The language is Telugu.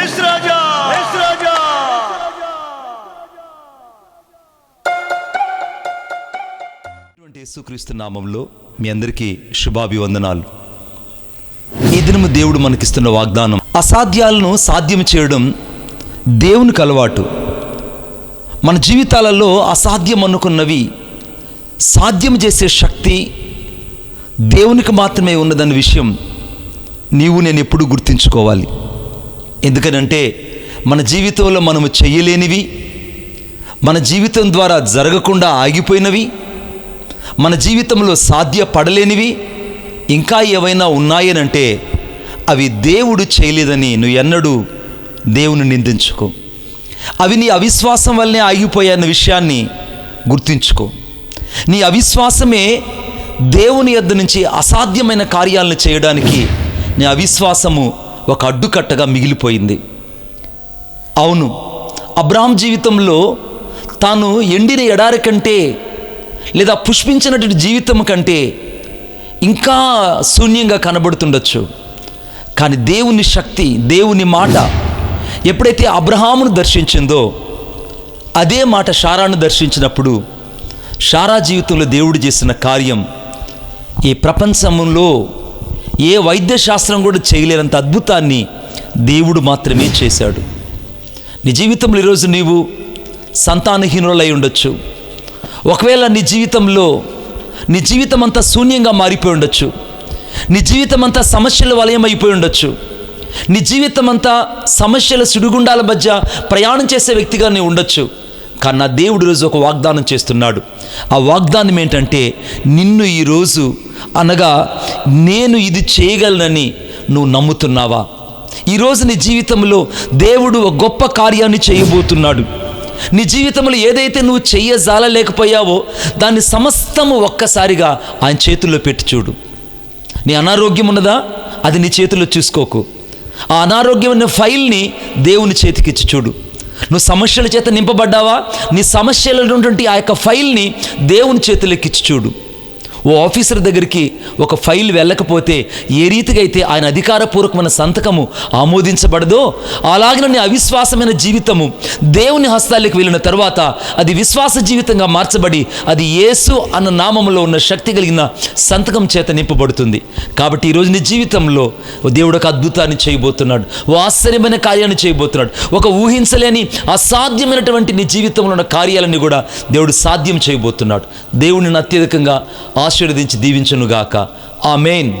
ఎస్ రాజా యేసుక్రీస్తు నామంలో మీ అందరికీ శుభాభివందనాలు. ఈ దినము దేవుడు మనకిస్తున్న వాగ్దానం అసాధ్యాలను సాధ్యం చేయడం దేవునికి అలవాటు. మన జీవితాలలో అసాధ్యం అనుకున్నవి సాధ్యం చేసే శక్తి దేవునికి మాత్రమే ఉన్నదన్న విషయం నీవు నేను ఎప్పుడు గుర్తించుకోవాలి. ఎందుకనంటే మన జీవితంలో మనము చెయ్యలేనివి మన జీవితం ద్వారా జరగకుండా ఆగిపోయినవి మన జీవితంలో సాధ్యపడలేనివి ఇంకా ఏవైనా ఉన్నాయనంటే అవి దేవుడు చేయలేదని నువ్వు ఎన్నడూ దేవుని నిందించుకో. అవి నీ అవిశ్వాసం వల్లనే ఆగిపోయాయన్న విషయాన్ని గుర్తుంచుకో. నీ అవిశ్వాసమే దేవుని యొద్ద నుంచి అసాధ్యమైన కార్యాలను చేయడానికి నీ అవిశ్వాసము ఒక అడ్డుకట్టగా మిగిలిపోయింది. అవును అబ్రాహం జీవితంలో తాను ఎండిన ఎడారి కంటే లేదా పుష్పించినటువంటి జీవితం కంటే ఇంకా శూన్యంగా కనబడుతుండొచ్చు. కానీ దేవుని శక్తి దేవుని మాట ఎప్పుడైతే అబ్రహామును దర్శించిందో అదే మాట షారాను దర్శించినప్పుడు షారా జీవితంలో దేవుడు చేసిన కార్యం ఈ ప్రపంచంలో ఏ వైద్యశాస్త్రం కూడా చేయలేనంత అద్భుతాన్ని దేవుడు మాత్రమే చేశాడు. నీ జీవితంలో ఈరోజు నీవు సంతానహీనులై ఉండొచ్చు. ఒకవేళ నీ జీవితంలో నీ జీవితం అంతా శూన్యంగా మారిపోయి ఉండొచ్చు. నీ జీవితం అంతా సమస్యల వలయం అయిపోయి ఉండొచ్చు. నీ జీవితం అంతా సమస్యల సుడిగుండాల మధ్య ప్రయాణం చేసే వ్యక్తిగా నీవు ఉండొచ్చు. కానీ నా దేవుడు ఈరోజు ఒక వాగ్దానం చేస్తున్నాడు. ఆ వాగ్దానం ఏంటంటే నిన్ను ఈరోజు అనగా నేను ఇది చేయగలనని నువ్వు నమ్ముతున్నావా? ఈరోజు నీ జీవితంలో దేవుడు ఒక గొప్ప కార్యాన్ని చేయబోతున్నాడు. నీ జీవితంలో ఏదైతే నువ్వు చెయ్యజాలలేకపోయావో దాన్ని సమస్తము ఒక్కసారిగా ఆయన చేతుల్లో పెట్టి చూడు. నీ అనారోగ్యం ఉన్నదా? అది నీ చేతిలో చూసుకోకు. ఆ అనారోగ్యమైన ఫైల్ని దేవుని చేతికిచ్చి చూడు. నువ్వు సమస్యల చేత నింపబడ్డావా? నీ సమస్యలలో ఉన్నటువంటి ఆ యొక్క ఫైల్ని దేవుని చేతులకిచ్చి చూడు. ఓ ఆఫీసర్ దగ్గరికి ఒక ఫైల్ వెళ్ళకపోతే ఏ రీతిగా అయితే ఆయన అధికారపూర్వకమైన సంతకము ఆమోదించబడదో అలాగే అవిశ్వాసమైన జీవితము దేవుని హస్తాలకు వెళ్ళిన తర్వాత అది విశ్వాస జీవితంగా మార్చబడి అది యేసు అన్న నామంలో ఉన్న శక్తి కలిగిన సంతకం చేత నింపబడుతుంది. కాబట్టి ఈరోజు నీ జీవితంలో దేవుడు ఒక అద్భుతాన్ని చేయబోతున్నాడు ఓ ఆశ్చర్యమైన కార్యాన్ని చేయబోతున్నాడు ఒక ఊహించలేని అసాధ్యమైనటువంటి నీ జీవితంలో ఉన్న కార్యాలని కూడా దేవుడు సాధ్యం చేయబోతున్నాడు. దేవుడిని అత్యధికంగా ఆశీర్వదించి దీవించునుగాక. ఆ మెయిన్